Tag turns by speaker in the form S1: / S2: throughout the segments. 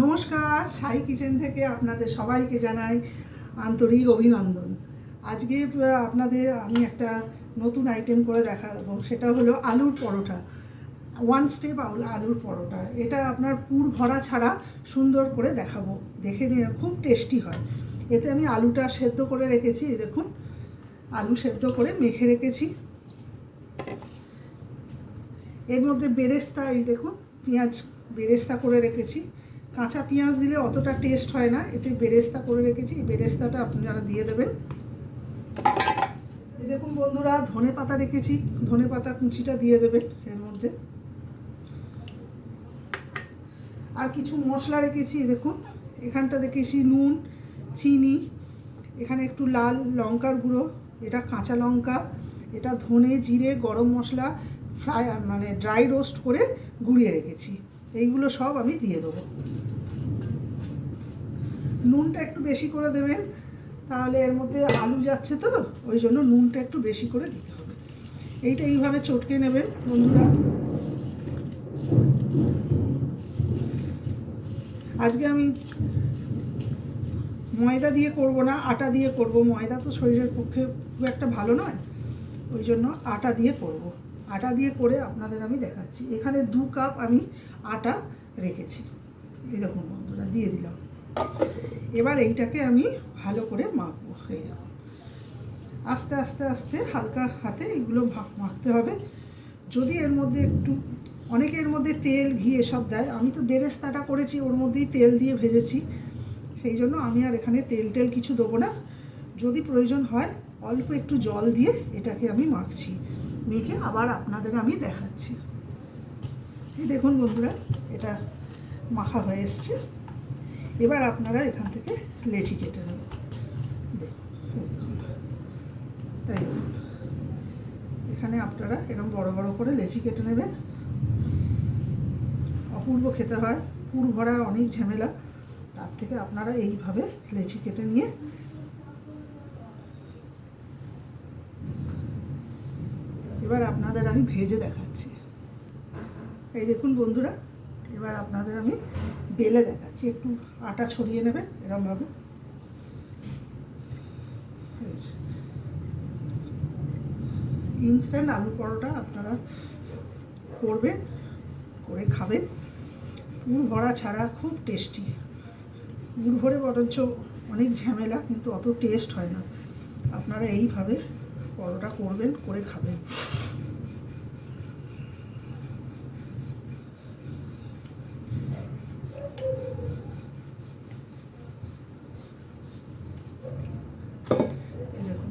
S1: নমস্কার, সাই কিচেন থেকে আপনাদের সবাইকে জানাই আন্তরিক অভিনন্দন। আজকে আপনাদের আমি একটা নতুন আইটেম করে দেখাবো, সেটা হলো আলুর পরোটা। ওয়ান স্টেপ আলুর পরোটা। এটা আপনার পুর ভরা ছাড়া সুন্দর করে দেখাবো। দেখে নিয়ে খুব টেস্টি হয়। এতে আমি আলুটা সেদ্ধ করে রেখেছি দেখুন। আলু সেদ্ধ করে মেখে রেখেছি। এর মধ্যে বেরেস্তা, এই দেখুন, পেঁয়াজ বেরেস্তা করে রেখেছি। কাঁচা পেঁয়াজ দিলে অতটা টেস্ট হয় না। এতে বেরেস্তা করে রেখেছি। এই বেরেস্তাটা আপনারা দিয়ে দেবেন। দেখুন বন্ধুরা, ধনে পাতা রেখেছি। ধনে পাতা কুচিটা দিয়ে দেবেন এর মধ্যে। আর কিছু মশলা রেখেছি দেখুন। এখানটা দেখেছি নুন, চিনি, এখানে একটু লাল লঙ্কার গুঁড়ো, এটা কাঁচা লঙ্কা, এটা ধনে, জিরে, গরম মশলা, ফ্রাই মানে ড্রাই রোস্ট করে গুঁড়িয়ে রেখেছি। এইগুলো সব আমি দিয়ে দেবো। নুনটা একটু বেশি করে দেবেন, তাহলে এর মধ্যে আলু যাচ্ছে তো, ওই জন্য নুনটা একটু বেশি করে দিতে হবে। এইটা এইভাবে চটকে নেবেন, বন্ধুরা। আজকে আমি ময়দা দিয়ে করব না, আটা দিয়ে করব। ময়দা তো শরীরের পক্ষে খুব একটা ভালো নয়, ওই জন্য আটা দিয়ে করব। আটা দিয়ে করে আপনাদের আমি দেখাচ্ছি। এখানে দু কাপ আমি আটা রেখেছি। এই দেখুন বন্ধুরা, দিয়ে দিলাম। এবার এইটাকে আমি ভালো করে মাখবো। এই দেখুন, আস্তে আস্তে আস্তে হালকা হাতে এগুলো মাখতে হবে। যদি এর মধ্যে একটু, অনেকে এর মধ্যে তেল, ঘি এসব দেয়। আমি তো বেরেস্তাটা করেছি, ওর মধ্যেই তেল দিয়ে ভেজেছি। সেই জন্য আমি আর এখানে তেল টেল কিছু দেবো না। যদি প্রয়োজন হয়, অল্প একটু জল দিয়ে এটাকে আমি মাখছি। মেখে আবার আপনাদের আমি দেখাচ্ছি। এই দেখুন বন্ধুরা, এটা মাখা হয়ে এসছে। এবার আপনারা এখান থেকে লেচি কেটে নেবেন। দেখুন। এখানে আপনারা এরকম বড় বড় করে লেচি কেটে নেবেন। অপূর্ব খেতে হয় পুর ভরা অনেক ঝামেলা। তার থেকে আপনারা এইভাবে লেচি কেটে নিয়ে এবার আপনাদের আমি ভেজে দেখাচ্ছি। এই দেখুন বন্ধুরা, এবার আপনাদের আমি বেলে দেখাচ্ছি। একটু আটা ছড়িয়ে নেবেন এরমভাবে। ইনস্ট্যান্ট আলু পরোটা আপনারা করবেন, করে খাবেন। পুর ভরা ছাড়া খুব টেস্টি পুর ভরে বরঞ্চ অনেক ঝামেলা, কিন্তু অত টেস্ট হয় না। আপনারা এইভাবে পরোটা করবেন করে খাবেন।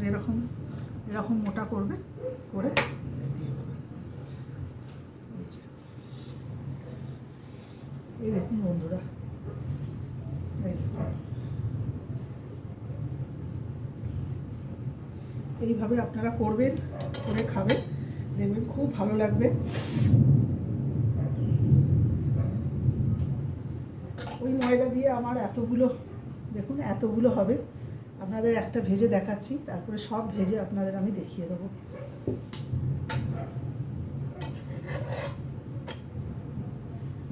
S1: এরকম এরকম মোটা করবে করে এই দেখুন বন্ধুরা এই দেখুন। এইভাবে আপনারা করবেন, করে খাবেন। দেখবেন খুব ভালো লাগবে। ওই ময়দা দিয়ে আমার এতগুলো, দেখুন এতগুলো হবে। আপনাদের একটা ভেজে দেখাচ্ছি, তারপরে সব ভেজে আপনাদের আমি দেখিয়ে দেবো।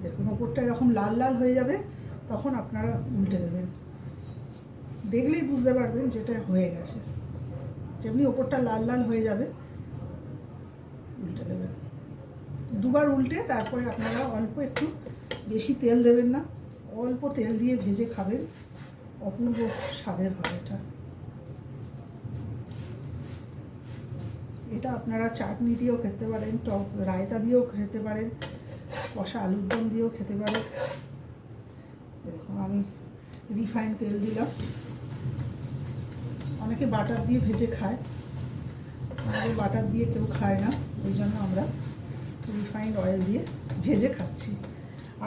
S1: দেখুন, ওপরটা এরকম লাল লাল হয়ে যাবে, তখন আপনারা উল্টে দেবেন। দেখলেই বুঝতে পারবেন যেটা হয়ে গেছে। যেমনি ওপরটা লাল লাল হয়ে যাবে, উল্টে দেবেন। দুবার উল্টে তারপরে আপনারা অল্প একটু বেশি তেল দেবেন না, অল্প তেল দিয়ে ভেজে খাবেন। অপূর্ব স্বাদের হয় এটা। এটা আপনারা চাটনি দিয়েও খেতে পারেন, টক রায়তা দিয়েও খেতে পারেন, কষা আলুর দম দিয়েও খেতে পারেন। দেখুন, আমি রিফাইন তেল দিলাম। অনেকে বাটার দিয়ে ভেজে খায়। আমাদের বাটার দিয়ে কেউ খায় না, ওই জন্য আমরা রিফাইন্ড অয়েল দিয়ে ভেজে খাচ্ছি।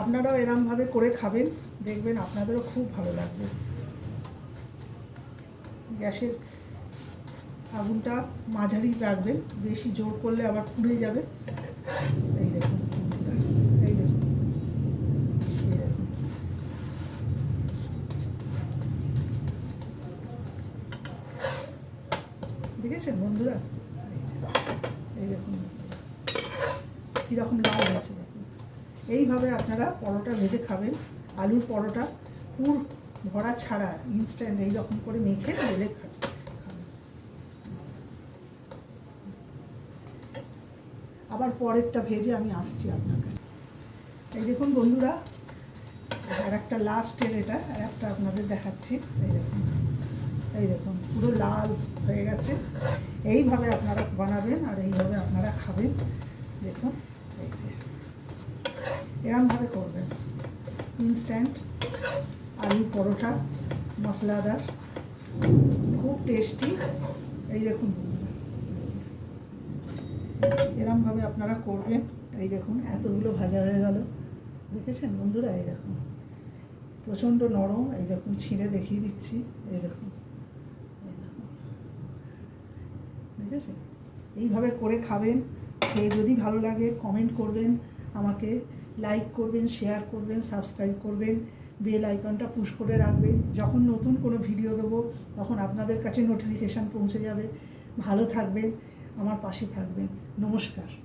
S1: আপনারাও এরমভাবে করে খাবেন, দেখবেন আপনাদেরও খুব ভালো লাগবে। গ্যাসের আগুনটা মাঝারি রাখবেন, বেশি জোর করলে আবার পুড়ে যাবে। এই দেখুন বন্ধুরা, এই দেখুন এই দেখুন দেখেছেন বন্ধুরা? এই দেখুন। কীরকম লাল হয়েছে দেখুন। এইভাবে আপনারা পরোটা ভেজে খাবেন, আলুর পরোটা। পুর ভরা ছাড়া ইনস্ট্যান্ট এইরকম করে মেখে ঢেলে খাচ্ছে আবার পরেরটা ভেজে আমি আসছি আপনার কাছে। এই দেখুন বন্ধুরা, আর একটা লাস্টের এটা, আর একটা আপনাদের দেখাচ্ছি। এই দেখুন এই দেখুন। পুরো লাল হয়ে গেছে। এইভাবে আপনারা বানাবেন আর এইভাবে আপনারা খাবেন। দেখুন এরমভাবে করবেন। ইনস্ট্যান্ট আলু পরোটা, মশলাদার। খুব টেস্টি এই দেখুন। এরমভাবে আপনারা করবেন। এই দেখুন, এতগুলো ভাজা হয়ে গেল। দেখেছেন বন্ধুরা? এই দেখুন। প্রচণ্ড নরম। এই দেখুন, ছিঁড়ে দেখিয়ে দিচ্ছি। এই দেখুন এই দেখুন দেখেছেন এইভাবে করে খাবেন, খেয়ে যদি ভালো লাগে কমেন্ট করবেন, আমাকে লাইক করবেন শেয়ার করবেন সাবস্ক্রাইব করবেন বেল আইকনটা পুশ করে রাখবেন। যখন নতুন কোনো ভিডিও দেবো, তখন আপনাদের কাছে নোটিফিকেশান পৌঁছে যাবে। ভালো থাকবেন, আমার পাশে থাকবেন। নমস্কার।